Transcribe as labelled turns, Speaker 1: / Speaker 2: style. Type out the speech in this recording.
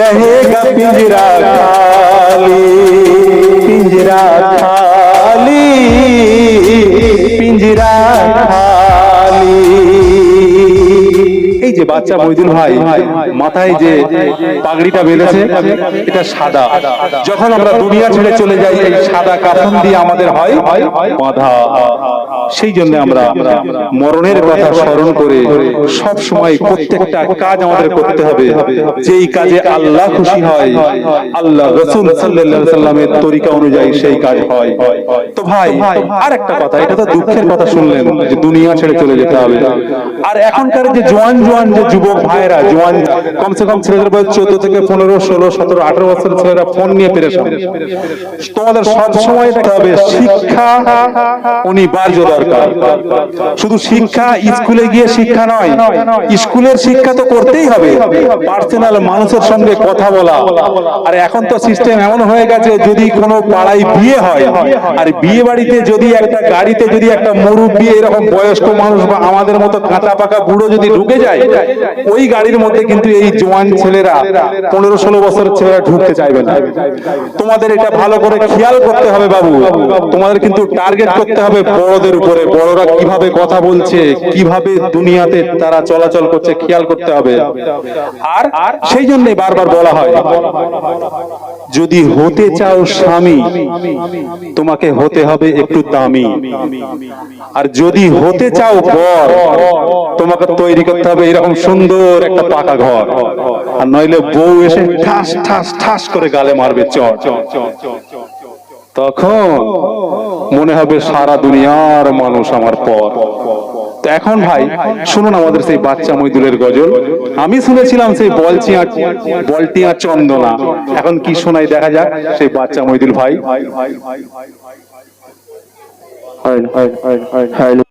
Speaker 1: मिलेगा पिंजरा खाली पिंजरा खाली পিঞ্জিরা খালি এই যে বাচ্চা মইদুল ভাই মাথায় যে পাগড়িটা বেঁধেছে এটা সাদা যখন আমরা দুনিয়া ছেড়ে চলে যাই এই সাদা কাফন দিয়ে আমাদের হয় বাঁধা সেই জন্য আমরা মরণের কথা স্মরণ করে সব সময় প্রত্যেকটা কাজ আমাদের করতে হবে। যেই কাজে আল্লাহ খুশি হয় আল্লাহ রসুল সাল্লাল্লাহু সাল্লামের তরিকা অনুযায়ী সেই কাজ হয়। তো ভাই আর একটা কথা এটা তো দুঃখের কথা শুনলেন। যে দুনিয়া ছেড়ে চলে যেতে হবে। আর এখনকার যে জোয়ান জোয়ান যে যুবক ভাইরা জোয়ান কমসে কম ছেলেদের বয়স চোদ্দ থেকে পনেরো ষোলো সতেরো আঠারো বছর ছেলেরা ফোন নিয়ে পেরেছেন তোমাদের সব সময় দেখতে হবে শিক্ষা অনিবার্য দরকার। শুধু শিক্ষা স্কুলে গিয়ে শিক্ষা নয় স্কুলের শিক্ষা তো করতেই হবে। পার্সোনাল মানুষের সঙ্গে কথা বলা। আর এখন তো সিস্টেম এমন হয়ে গেছে যদি কোনো পাড়ায় বিয়ে হয় আর বিয়ে বাড়িতে যদি একটা গাড়িতে যদি একটা মুরব্বী এরকম বয়স্ক মানুষ বা আমাদের মতো কাঁচা পাকা বুড়ো যদি ঢুকে যায়, ওই গাড়ির মধ্যে কিন্তু এই জোয়ান ছেলেরা পনেরো ষোলো বছর ছেলেরা ঢুকতে চাইবে না। তোমাদের এটা ভালো করে খেয়াল করতে হবে বাবু। তোমাদের কিন্তু টার্গেট করতে হবে বড়দের উপরে। বড়রা কীভাবে কথা বলছে, কীভাবে দুনিয়াতে তারা চলাচল করছে, খেয়াল করতে হবে। আর সেই জন্য বারবার বলা হয় যদি হতে চাও স্বামী, তোমাকে হতে হবে একটু দামি। আর যদি হতে চাও বর, তোমাকে তৈরি করতে হবে এরকম সুন্দর একটা পাকা ঘর। আর নইলে বউ এসে ঠাস ঠাস ঠাস করে গালে মারবে, চট। তখন মনে হবে সারা দুনিয়ার মানুষ আমার পর। তো এখন ভাই শুনুন আমাদের সেই বাচ্চা মইদুলের গজল আমি শুনেছিলাম সেই বলচিয়া বলটিয়া চন্দনা এখন কি শোনাই দেখা যাক সেই বাচ্চা মইদুল ভাই
Speaker 2: হয় হয় হয় হয়